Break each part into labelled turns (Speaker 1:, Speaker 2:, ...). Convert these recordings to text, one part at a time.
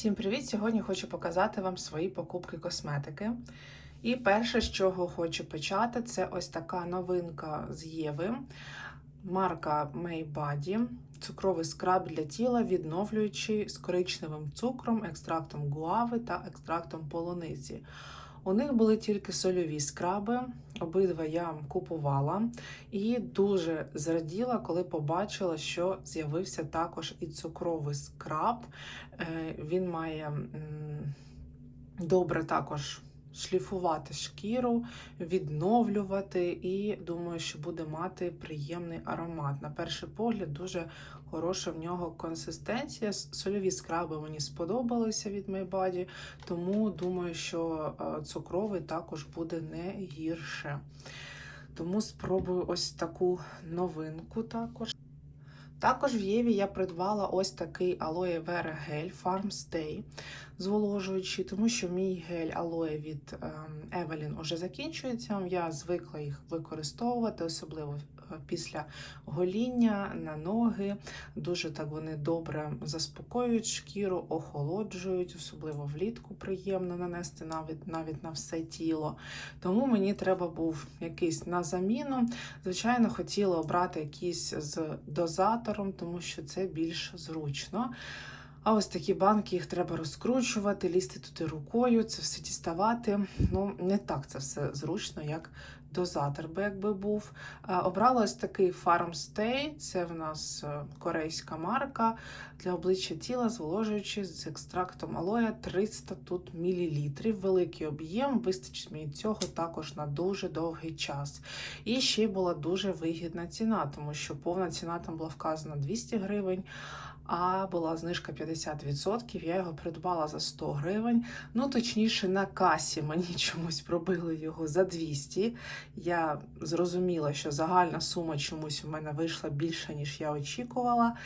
Speaker 1: Всім привіт! Сьогодні хочу показати вам свої покупки косметики. І перше, з чого хочу почати, це ось така новинка з Єви. Марка Maybody. Цукровий скраб для тіла, відновлюючий з коричневим цукром, екстрактом гуави та екстрактом полуниці. У них були тільки сольові скраби, обидва я купувала і дуже зраділа, коли побачила, що з'явився також і цукровий скраб. Е, Він має добре також шліфувати шкіру, відновлювати, і думаю, що буде мати приємний аромат. На перший погляд, дуже хороша в нього консистенція. Сольові скраби мені сподобалися від Майбаді, тому думаю, що е, цукровий також буде не гірше. Тому спробую ось таку новинку також. Також в Єві я придбала ось такий алоє вера гель Farm Stay зволожуючий, тому що мій гель алоє від ем, Evelyn уже закінчується. Я звикла їх використовувати, особливо після гоління на ноги. Дуже так вони добре заспокоюють шкіру, охолоджують, особливо влітку приємно нанести навіть, навіть на все тіло. Тому мені треба був якийсь на заміну. Звичайно, хотіла обрати якийсь з дозатором, тому що це більш зручно. А ось такі банки їх треба розкручувати, лізти туди рукою, це все діставати. Ну, не так це все зручно, як дозатор би якби був. Е, Обрала ось такий Farm Stay, це в нас е, корейська марка для обличчя тіла, зволожуючи з екстрактом алоя 300 тут мілілітрів. Великий об'єм, вистачить мені цього також на дуже довгий час. І ще була дуже вигідна ціна, тому що повна ціна там була вказана 200 гривень. А була знижка 50%, я його придбала за 100 гривень. Ну, точніше, на касі мені чомусь пробили його за 200. Я зрозуміла, що загальна сума чомусь у мене вийшла більше, ніж я очікувала.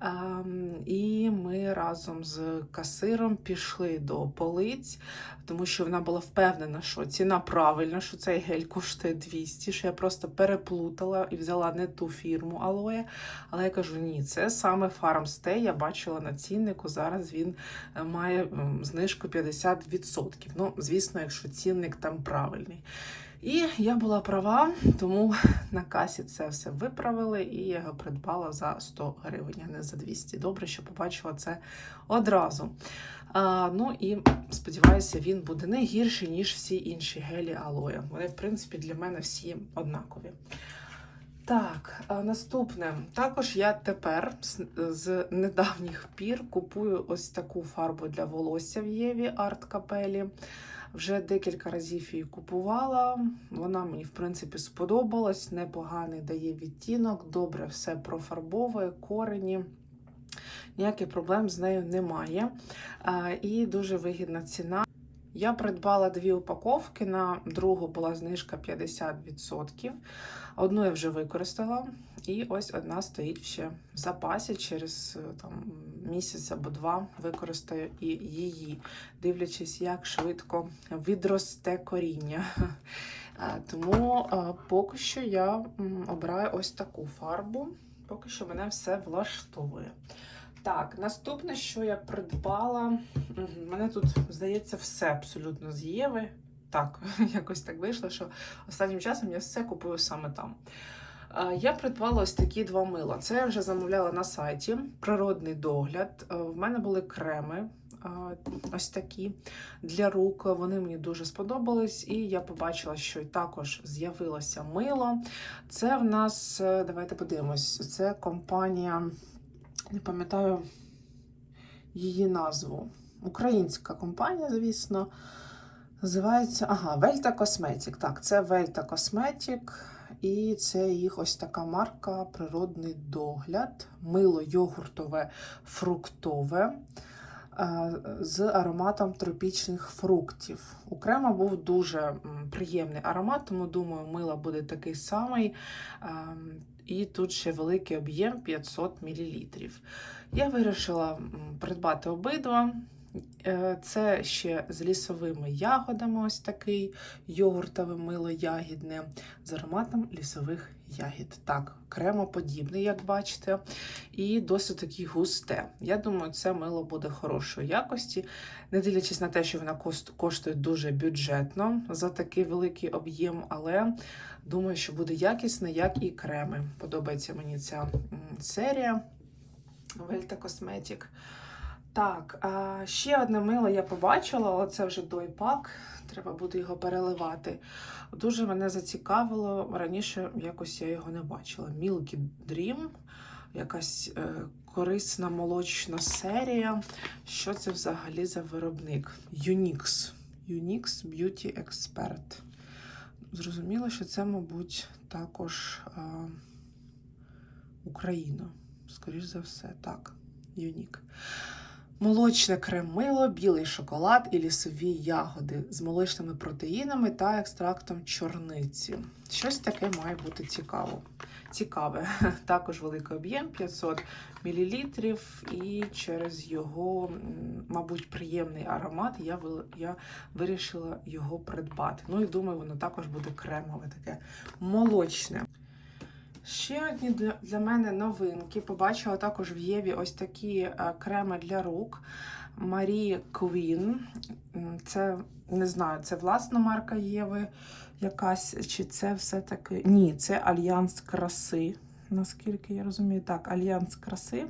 Speaker 1: Ем, І ми разом з касиром пішли до полиць, тому що вона була впевнена, що ціна правильна, що цей гель коштує 200, що я просто переплутала і взяла не ту фірму алоє. Але я кажу, ні, це саме Farm Stay, Я бачила на ціннику. Зараз він е, має знижку 50%. Ну, звісно, якщо цінник там правильний. І я була права, тому на касі це все виправили, і я його придбала за 100 гривень, а не за 200. Добре, що побачила це одразу. А, ну і сподіваюся, він буде не гірший, ніж всі інші гелі алоє. Вони, в принципі, для мене всі однакові. Так, наступне. Також я тепер з, недавніх пір купую ось таку фарбу для волосся в Єві Арт Капелі. Вже декілька разів її купувала. Вона мені, в принципі, сподобалась. Непоганий дає відтінок, добре все профарбовує, корені. Ніяких проблем з нею немає. І дуже вигідна ціна. Я придбала дві упаковки, на другу була знижка 50%. Одну я вже використала, і ось одна стоїть ще в запасі. Через е, там, місяць або два використаю і її, дивлячись, як швидко відросте коріння. Е, Тому е, поки що я обираю ось таку фарбу. Поки що мене все влаштовує. Так, наступне, що я придбала, Мгм, мене тут, здається, все абсолютно з Єви. Так, якось так вийшло, що останнім часом я все купую саме там. Е, Я придбала ось такі два мила. Це я вже замовляла на сайті. Природний догляд. Е, В мене були креми. е, Ось такі для рук. Вони мені дуже сподобались, і я побачила, що також з'явилося мило. Це в нас, давайте подивимось, це компанія, не пам'ятаю її назву. Українська компанія, звісно. Називається ага, Вельта Косметік. Так, це Вельта Косметік. І це їх ось така марка Природний догляд, мило йогуртове фруктове е, з ароматом тропічних фруктів. У крема був дуже приємний аромат, тому думаю, мило буде такий самий. І тут ще великий об'єм 500 мл. Я вирішила придбати обидва. Е, Це ще з лісовими ягодами, ось такий йогуртове мило ягідне з ароматом лісових ягід. Так, кремоподібний, як бачите, і досить таки густе. Я думаю, це мило буде хорошої якості, не дивлячись на те, що вона коштує дуже бюджетно за такий великий об'єм, але думаю, що буде якісне, як і креми. Подобається мені ця серія Вельта Косметік. Так, ще одне мило я побачила, але це вже дойпак. Треба буде його переливати. Дуже мене зацікавило. Раніше якось я його не бачила. Milky Dream, якась е, корисна молочна серія. Що це взагалі за виробник? Unix. Unix Beauty Expert. Зрозуміло, що це, мабуть, також е, Україна. Скоріш за все, так. Юнік. Молочне крем-мило, білий шоколад і лісові ягоди з молочними протеїнами та екстрактом чорниці. Щось таке має бути цікаво. Цікаве. Також великий об'єм 500 мл, і через його, мабуть, приємний аромат я, я вирішила його придбати. Ну і думаю, воно також буде кремове, таке молочне. Ще одні для- мене новинки. Побачила також в Єві ось такі е, креми для рук Марі Квін. Це не знаю, це власна марка Єви якась, чи це все-таки. Ні, це Альянс краси. Наскільки я розумію, так, Альянс краси,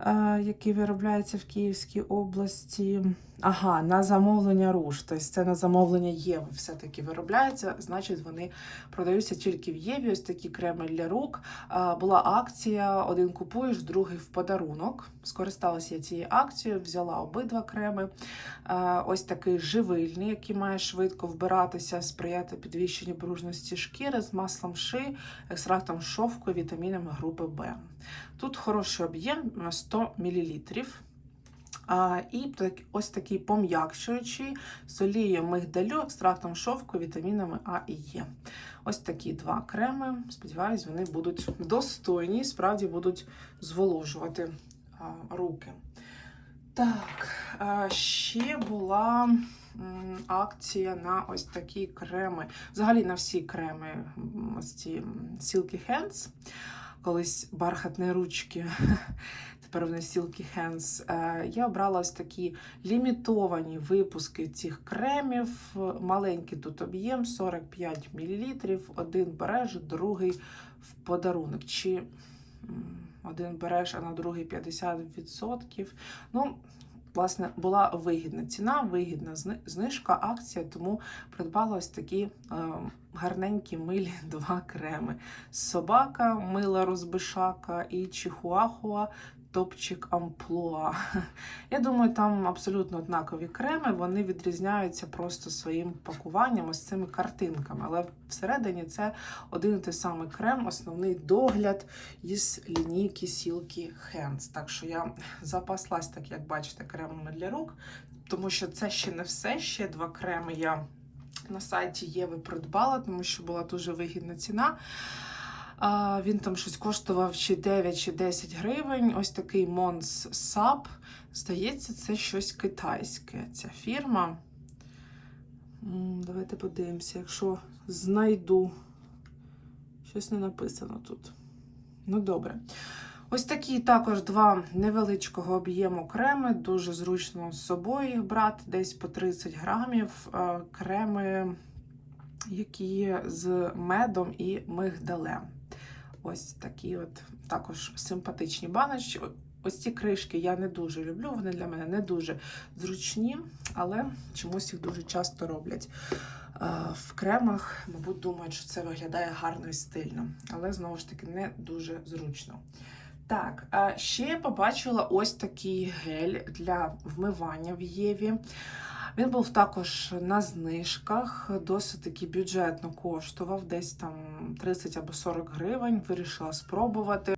Speaker 1: е, який виробляється в Київській області. Ага, на замовлення руш. Тобто це на замовлення Єви все-таки виробляється. Значить, вони продаються тільки в Єві. Ось такі креми для рук. Була акція: один купуєш, другий в подарунок. Скористалася я цією акцією, взяла обидва креми. Ось такий живильний, який має швидко вбиратися, сприяти підвищенню пружності шкіри з маслом ши, екстрактом шовку вітамінами групи Б. Тут хороший об'єм 100 мл. А, і так, ось такий пом'якшуючий олією мигдалю, екстрактом шовку, вітамінами А і Е. Ось такі два креми. Сподіваюсь, вони будуть достойні, справді будуть зволожувати а, руки. Так, а, ще була м, акція на ось такі креми. Взагалі на всі креми, ось ці Silky Hands. Колись бархатні ручки, Hands. Е, Я обрала ось такі лімітовані випуски цих кремів. Маленький тут об'єм 45 мл. Один береш, другий в подарунок. Чи один береш, а на другий 50%. Ну, власне, була вигідна ціна, вигідна знижка, акція, тому придбала ось такі е, гарненькі милі два креми. Собака, мила розбишака і чихуахуа топчик амплуа. Я думаю, там абсолютно однакові креми, вони відрізняються просто своїм пакуванням, ось цими картинками. Але всередині це один і той самий крем, основний догляд із лінійки Silky Hands. Так що я запаслась, так як бачите, кремами для рук, тому що це ще не все. Ще два креми я на сайті Єви придбала, тому що була дуже вигідна ціна. Він там щось коштував чи 9, чи 10 гривень. Ось такий Mons Sub. Здається, це щось китайське. Ця фірма. Давайте подивимося, якщо знайду. Щось не написано тут. Ну, добре. Ось такі також два невеличкого об'єму креми. Дуже зручно з собою їх брати, десь по 30 грамів. Е, Креми, які є з медом і мигдалем. Ось такі от також симпатичні баночки. Ось ці кришки я не дуже люблю, вони для мене не дуже зручні, але чомусь їх дуже часто роблять. Е, В кремах, мабуть, думають, що це виглядає гарно і стильно, але знову ж таки не дуже зручно. Так, ще я побачила ось такий гель для вмивання в Єві. Він був також на знижках, досить таки бюджетно коштував, десь там 30 або 40 гривень. Вирішила спробувати.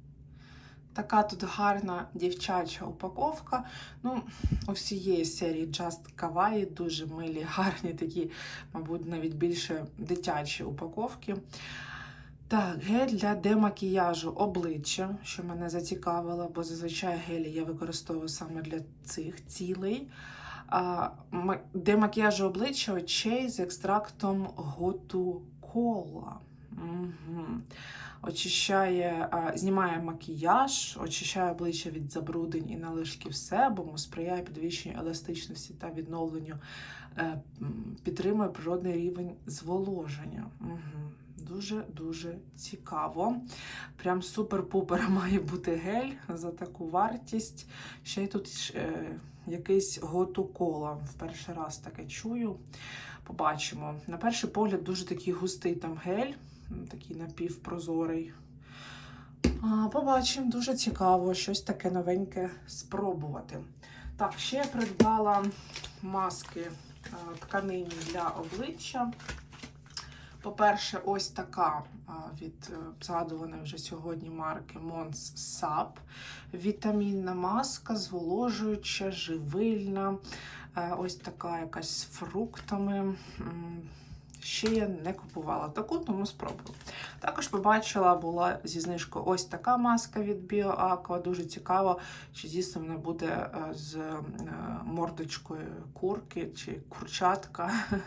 Speaker 1: Така тут гарна дівчача упаковка. Ну, у всієї серії Just Kawaii дуже милі, гарні такі, мабуть, навіть більше дитячі упаковки. Так, гель для демакіяжу обличчя, що мене зацікавило, бо зазвичай гелі я використовую саме для цих цілей. Демакіяжу обличчя очей з екстрактом готу кола. Угу. Очищає, знімає макіяж, очищає обличчя від забруднень і налишків себуму, сприяє підвищенню еластичності та відновленню, е, підтримує природний рівень зволоження. Дуже-дуже цікаво. Прям супер-пупер має бути гель за таку вартість. Ще й тут е, якийсь готу кола. В перший раз таке чую. Побачимо. На перший погляд, дуже такий густий там гель, такий напівпрозорий. А, побачимо, дуже цікаво, щось таке новеньке спробувати. Так, ще я придбала маски е, тканині для обличчя. По-перше, ось така від е, згадуваної вже сьогодні марки Mons Sap. Вітамінна маска, зволожуюча, живильна. Е, Ось така якась з фруктами. Ще я не купувала таку, тому спробую. Також побачила, була зі знижкою ось така маска від BioAqua. Дуже цікаво, чи дійсно вона буде е, з е, мордочкою курки чи курчатка.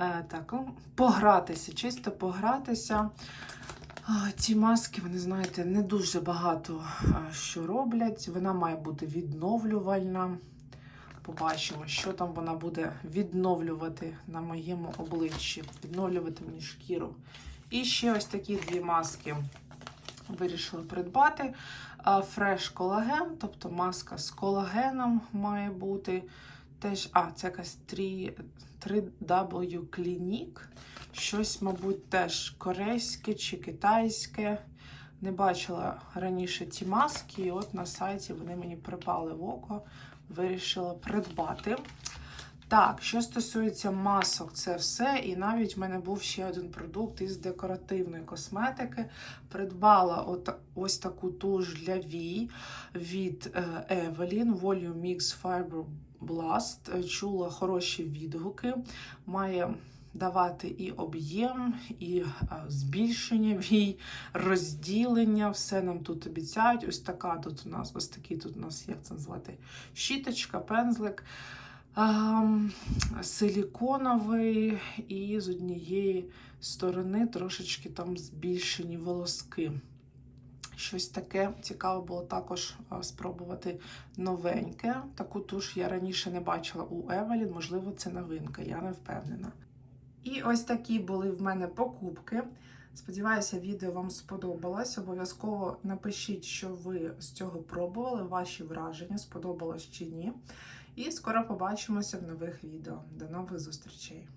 Speaker 1: Е, Так, ну, погратися, чисто погратися. Ці маски, вони знаєте, не дуже багато що роблять. Вона має бути відновлювальна. Побачимо, що там вона буде відновлювати на моєму обличчі, відновлювати мені шкіру. І ще ось такі дві маски вирішила придбати. Фреш колаген, тобто маска з колагеном має бути. Теж, а, це якась 3, 3W Clinique. Щось, мабуть, теж корейське чи китайське. Не бачила раніше ці маски, і от на сайті вони мені припали в око, вирішила придбати. Так, що стосується масок, це все. І навіть в мене був ще один продукт із декоративної косметики. Придбала от, ось таку туш для вій від е, Evelyn Volume Mix Fiber Blast. Е, Чула хороші відгуки. Має давати і об'єм, і е, збільшення вій, розділення. Все нам тут обіцяють. Ось така тут у нас, ось такий тут у нас, як це назвати, щіточка, пензлик. Ем, силіконовий, і з однієї сторони трошечки там збільшені волоски. Щось таке цікаво було також спробувати новеньке. Таку туш я раніше не бачила у Евелін, можливо, це новинка, я не впевнена. І ось такі були в мене покупки. Сподіваюся, відео вам сподобалось. Обов'язково напишіть, що ви з цього пробували, ваші враження, сподобалось чи ні. І скоро побачимося в нових відео. До нових зустрічей!